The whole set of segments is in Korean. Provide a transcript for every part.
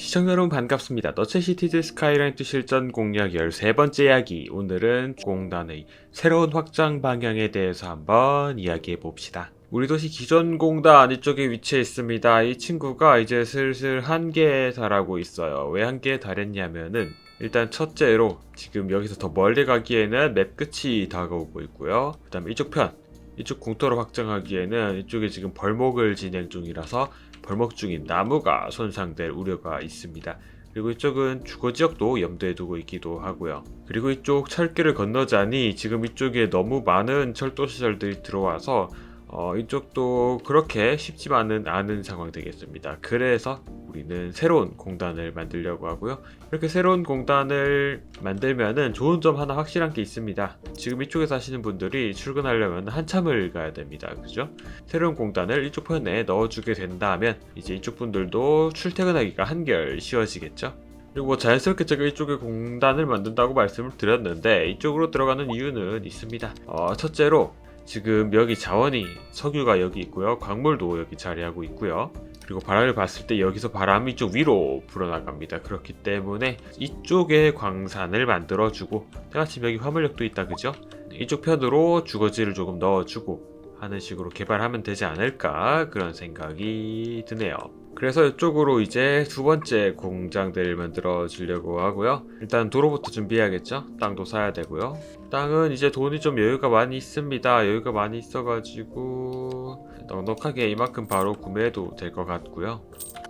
시청자 여러분 반갑습니다. 너체시티즈 스카이라이트 실전 공략 13번째 이야기. 오늘은 공단의 새로운 확장 방향에 대해서 한번 이야기해 봅시다. 우리 도시 기존 공단 이쪽에 위치해 있습니다. 이 친구가 이제 슬슬 한계에 달하고 있어요. 왜 한계에 달했냐면은 일단 첫째로 지금 여기서 더 멀리 가기에는 맵 끝이 다가오고 있고요. 그 다음에 이쪽 편 이쪽 공터로 확장하기에는 이쪽에 지금 벌목을 진행 중이라서 벌목 중인 나무가 손상될 우려가 있습니다. 그리고 이쪽은 주거 지역도 염두에 두고 있기도 하고요. 그리고 이쪽 철길을 건너자니 지금 이쪽에 너무 많은 철도 시설들이 들어와서 어, 이쪽도 그렇게 쉽지만은 않은 상황 되겠습니다. 그래서 우리는 새로운 공단을 만들려고 하고요. 이렇게 새로운 공단을 만들면은 좋은 점 하나 확실한 게 있습니다. 지금 이쪽에 사시는 분들이 출근하려면 한참을 가야 됩니다. 그죠? 새로운 공단을 이쪽 편에 넣어주게 된다면 이제 이쪽 분들도 출퇴근하기가 한결 쉬워지겠죠? 그리고 뭐 자연스럽게 제가 이쪽에 공단을 만든다고 말씀을 드렸는데 이쪽으로 들어가는 이유는 있습니다. 어, 첫째로 지금 여기 자원이 석유가 여기 있고요. 광물도 여기 자리하고 있고요. 그리고 바람을 봤을 때 여기서 바람이 좀 위로 불어나갑니다. 그렇기 때문에 이쪽에 광산을 만들어주고 때마침 여기 화물역도 있다 그죠? 이쪽 편으로 주거지를 조금 넣어주고 하는 식으로 개발하면 되지 않을까 그런 생각이 드네요. 그래서 이쪽으로 이제 두 번째 공장들을 만들어 주려고 하고요. 일단 도로부터 준비해야겠죠? 땅도 사야 되고요. 땅은 이제 돈이 좀 여유가 많이 있습니다. 여유가 많이 있어가지고 넉넉하게 이만큼 바로 구매해도 될 것 같고요.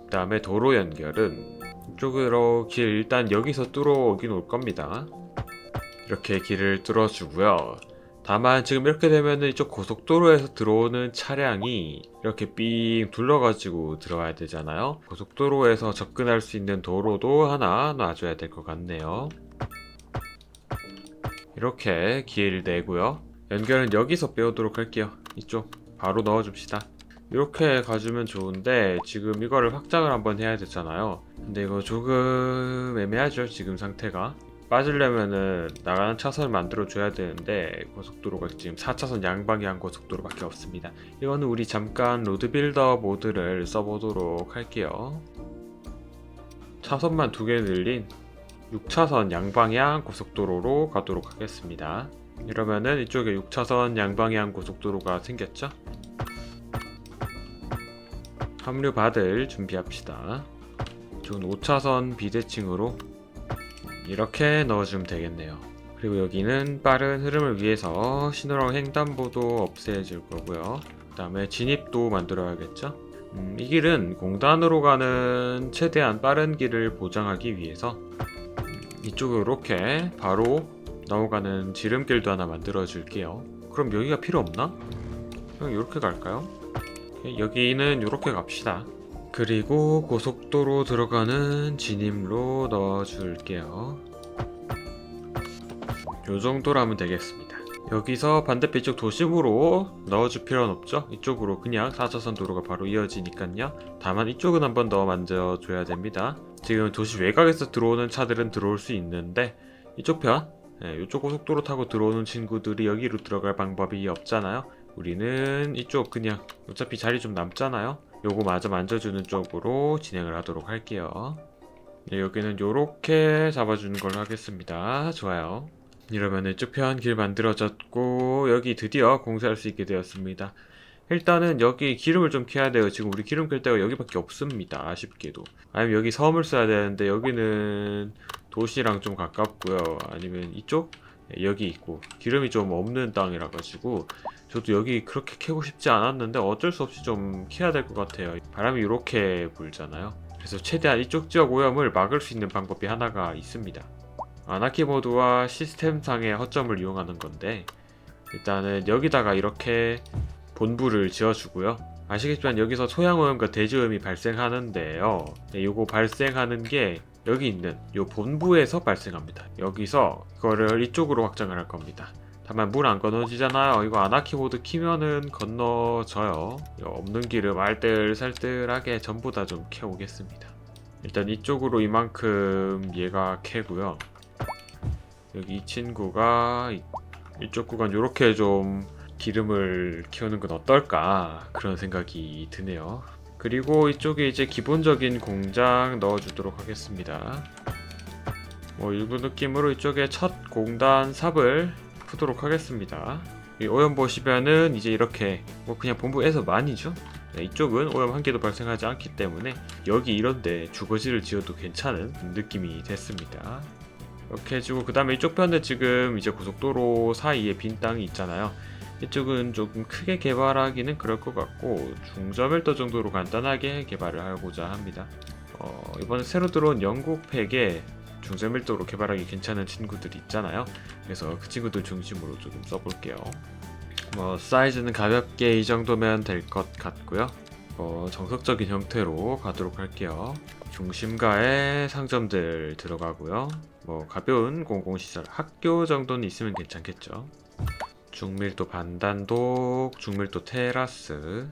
그 다음에 도로 연결은 이쪽으로 길 일단 여기서 뚫어오긴 올 겁니다. 이렇게 길을 뚫어주고요. 다만 지금 이렇게 되면은 이쪽 고속도로에서 들어오는 차량이 이렇게 삥 둘러가지고 들어와야 되잖아요. 고속도로에서 접근할 수 있는 도로도 하나 놔줘야 될 것 같네요. 이렇게 길 내고요. 연결은 여기서 빼오도록 할게요. 이쪽 바로 넣어줍시다. 이렇게 가주면 좋은데 지금 이거를 확장을 한번 해야 되잖아요. 근데 이거 조금 애매하죠 지금 상태가. 빠지려면은 나가는 차선을 만들어 줘야 되는데 고속도로가 지금 4차선 양방향 고속도로밖에 없습니다. 이거는 우리 잠깐 로드빌더 모드를 써보도록 할게요. 차선만 두 개 늘린 6차선 양방향 고속도로로 가도록 하겠습니다. 이러면은 이쪽에 6차선 양방향 고속도로가 생겼죠? 합류 받을 준비합시다. 이쪽은 5차선 비대칭으로 이렇게 넣어주면 되겠네요. 그리고 여기는 빠른 흐름을 위해서 신호랑 횡단보도 없애줄 거고요. 그 다음에 진입도 만들어야겠죠? 음, 이 길은 공단으로 가는 최대한 빠른 길을 보장하기 위해서 음, 이쪽으로 이렇게 바로 넘어가는 지름길도 하나 만들어 줄게요. 그럼 여기가 필요 없나? 그냥 이렇게 갈까요? 여기는 이렇게 갑시다. 그리고 고속도로 들어가는 진입로 넣어줄게요. 요 정도라면 되겠습니다. 여기서 반대편 이쪽 도심으로 넣어줄 필요는 없죠. 이쪽으로 그냥 4차선 도로가 바로 이어지니까요. 다만 이쪽은 한번 더 만져줘야 됩니다. 지금 도시 외곽에서 들어오는 차들은 들어올 수 있는데 이쪽 편, 네, 이쪽 고속도로 타고 들어오는 친구들이 여기로 들어갈 방법이 없잖아요. 우리는 이쪽 그냥 어차피 자리 좀 남잖아요. 요거 마저 만져주는 쪽으로 진행을 하도록 할게요. 네, 여기는 요렇게 잡아주는 걸로 하겠습니다. 좋아요. 이러면 이쪽 편 길 만들어졌고 여기 드디어 공사할 수 있게 되었습니다. 일단은 여기 기름을 좀 켜야 돼요. 지금 우리 기름 켤 데가 여기밖에 없습니다. 아쉽게도. 아니면 여기 섬을 써야 되는데 여기는 도시랑 좀 가깝고요. 아니면 이쪽? 네, 여기 있고 기름이 좀 없는 땅이라 가지고 저도 여기 그렇게 캐고 싶지 않았는데 어쩔 수 없이 좀 캐야 될 것 같아요. 바람이 이렇게 불잖아요. 그래서 최대한 이쪽 지역 오염을 막을 수 있는 방법이 하나가 있습니다. 아나키 모드와 시스템상의 허점을 이용하는 건데 일단은 여기다가 이렇게 본부를 지어주고요. 아시겠지만 여기서 소양오염과 대지오염이 발생하는데요. 네, 요거 발생하는 게 여기 있는 요 본부에서 발생합니다. 여기서 이거를 이쪽으로 확장을 할 겁니다. 다만 물 안 건너지잖아요. 이거 아나키 모드 키면은 건너져요. 없는 기름 알뜰살뜰하게 전부 다 좀 캐오겠습니다. 일단 이쪽으로 이만큼 얘가 캐고요. 여기 이 친구가 이- 이쪽 구간 이렇게 좀 기름을 키우는 건 어떨까 그런 생각이 드네요. 그리고 이쪽에 이제 기본적인 공장 넣어주도록 하겠습니다. 뭐 일부 느낌으로 이쪽에 첫 공단 삽을 푸도록 하겠습니다. 이 오염 보시면은 이제 이렇게 뭐 그냥 본부에서 많이죠. 네, 이쪽은 오염 한 개도 발생하지 않기 때문에 여기 이런데 주거지를 지어도 괜찮은 느낌이 됐습니다. 이렇게 해주고 그 다음에 이쪽 편에 지금 이제 고속도로 사이에 빈 땅이 있잖아요. 이쪽은 조금 크게 개발하기는 그럴 것 같고 중저밀도 정도로 간단하게 개발을 하고자 합니다. 어, 이번에 새로 들어온 영국 팩에 중저밀도로 개발하기 괜찮은 친구들이 있잖아요. 그래서 그 친구들 중심으로 조금 써볼게요. 뭐 사이즈는 가볍게 이 정도면 될 것 같고요. 어, 정석적인 형태로 가도록 할게요. 중심가에 상점들 들어가고요. 뭐 가벼운 공공시설 학교 정도는 있으면 괜찮겠죠. 중밀도 반단독, 중밀도 테라스,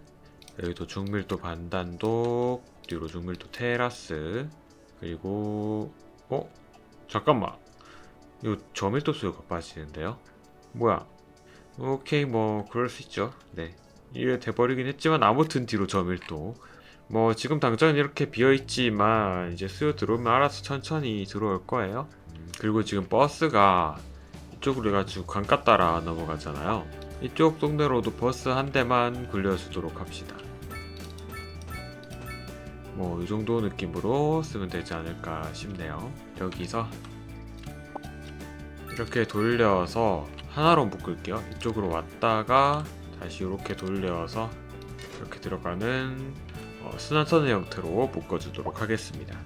여기도 중밀도 반단독, 뒤로 중밀도 테라스, 그리고 어 잠깐만, 이거 저밀도 수요가 빠지는데요? 뭐야? 오케이 뭐 그럴 수 있죠. 네, 이게 돼버리긴 했지만 아무튼 뒤로 저밀도. 뭐 지금 당장은 이렇게 비어 있지만 이제 수요 들어오면 알아서 천천히 들어올 거예요. 음, 그리고 지금 버스가 이쪽으로 해가지고 강가 따라 넘어가잖아요. 이쪽 동네로도 버스 한 대만 굴려주도록 합시다. 뭐 이 정도 느낌으로 쓰면 되지 않을까 싶네요. 여기서 이렇게 돌려서 하나로 묶을게요. 이쪽으로 왔다가 다시 이렇게 돌려서 이렇게 들어가는 어, 순환선의 형태로 묶어주도록 하겠습니다.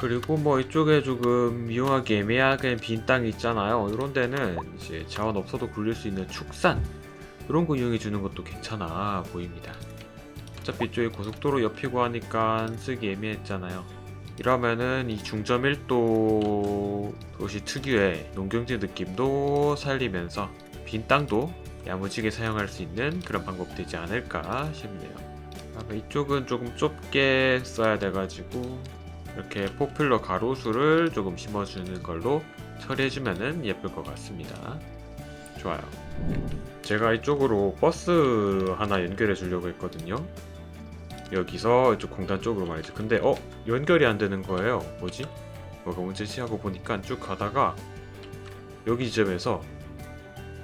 그리고 뭐 이쪽에 조금 이용하기 애매하게 빈 땅이 있잖아요. 이런 데는 이제 자원 없어도 굴릴 수 있는 축산 이런 거 이용해 주는 것도 괜찮아 보입니다. 어차피 이쪽에 고속도로 옆이고 하니까 쓰기 애매했잖아요. 이러면은 이 중저밀도 도시 특유의 농경지 느낌도 살리면서 빈 땅도 야무지게 사용할 수 있는 그런 방법 되지 않을까 싶네요. 아마 이쪽은 조금 좁게 써야 돼가지고 이렇게 포퓰러 가로수를 조금 심어주는 걸로 처리해주면 예쁠 것 같습니다. 좋아요. 제가 이쪽으로 버스 하나 연결해 주려고 했거든요. 여기서 이쪽 공단 쪽으로 말이죠. 근데 어 연결이 안 되는 거예요. 뭐지? 뭐가 문제지 하고 보니까 쭉 가다가 여기 지점에서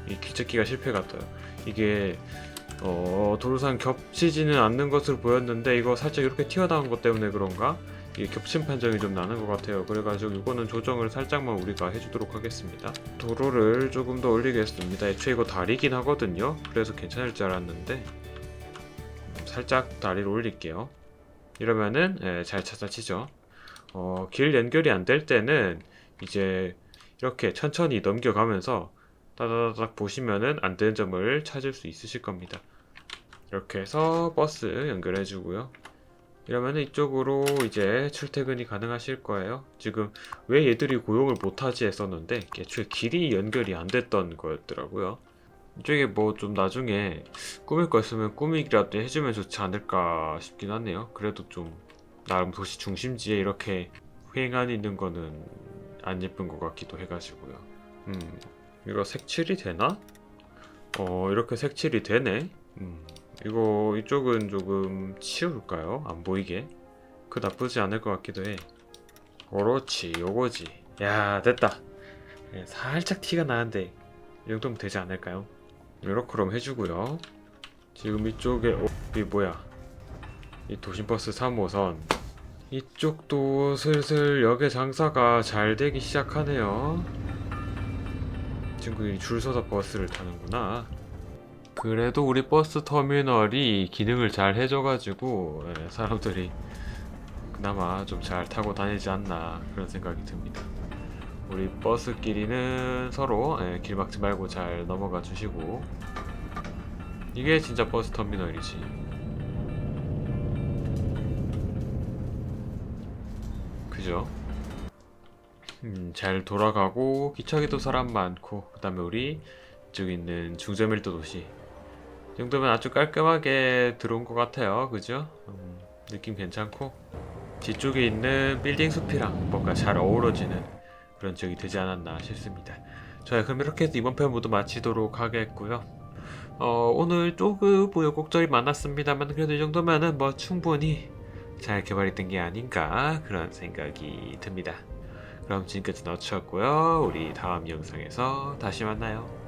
이 길찾기가 실패 같아요. 이게 어, 도로상 겹치지는 않는 것으로 보였는데 이거 살짝 이렇게 튀어나온 것 때문에 그런가? 겹친 판정이 좀 나는 것 같아요. 그래가지고 이거는 조정을 살짝만 우리가 해주도록 하겠습니다. 도로를 조금 더 올리겠습니다. 애초에 이거 다리긴 하거든요. 그래서 괜찮을 줄 알았는데 음, 살짝 다리를 올릴게요. 이러면은 예, 잘 찾아지죠. 어, 길 연결이 안 될 때는 이제 이렇게 천천히 넘겨가면서 따다다닥 보시면은 안 되는 점을 찾을 수 있으실 겁니다. 이렇게 해서 버스 연결해 주고요. 이러면 이쪽으로 이제 출퇴근이 가능하실 거예요. 지금 왜 얘들이 고용을 못하지 했었는데 애초에 길이 연결이 안 됐던 거였더라고요. 이쪽에 뭐 좀 나중에 꾸밀 거 있으면 꾸미기라도 해주면 좋지 않을까 싶긴 하네요. 그래도 좀 나름 도시 중심지에 이렇게 횡한 있는 거는 안 예쁜 것 같기도 해가지고요. 음, 이거 색칠이 되나? 어, 이렇게 색칠이 되네. 음. 이거 이쪽은 조금 치울까요? 안 보이게. 그 나쁘지 않을 것 같기도 해. 그렇지, 요거지. 야, 됐다. 예, 살짝 티가 나는데 이 정도면 되지 않을까요? 이렇게 그럼 해주고요. 지금 이쪽에 어, 이 뭐야? 이 도심버스 3호선 이쪽도 슬슬 역의 장사가 잘 되기 시작하네요. 친구들이 줄 서서 버스를 타는구나. 그래도 우리 버스 터미널이 기능을 잘 해줘가지고 예, 사람들이 그나마 좀 잘 타고 다니지 않나 그런 생각이 듭니다. 우리 버스끼리는 서로 예, 길 막지 말고 잘 넘어가 주시고 이게 진짜 버스 터미널이지. 그죠? 음, 잘 돌아가고 기차기도 사람 많고 그다음에 우리 이쪽에 있는 중저밀도 도시 이 정도면 아주 깔끔하게 들어온 것 같아요 그죠? 음, 느낌 괜찮고 뒤쪽에 있는 빌딩 숲이랑 뭔가 잘 어우러지는 그런 지역이 되지 않았나 싶습니다 좋아요 그럼 이렇게 해서 이번 편 모두 마치도록 하겠고요 어, 오늘 조금 우여곡절이 많았습니다만 그래도 이 정도면은 뭐 충분히 잘 개발했던 게 아닌가 그런 생각이 듭니다. 그럼 지금까지 너츠였고요. 우리 다음 영상에서 다시 만나요.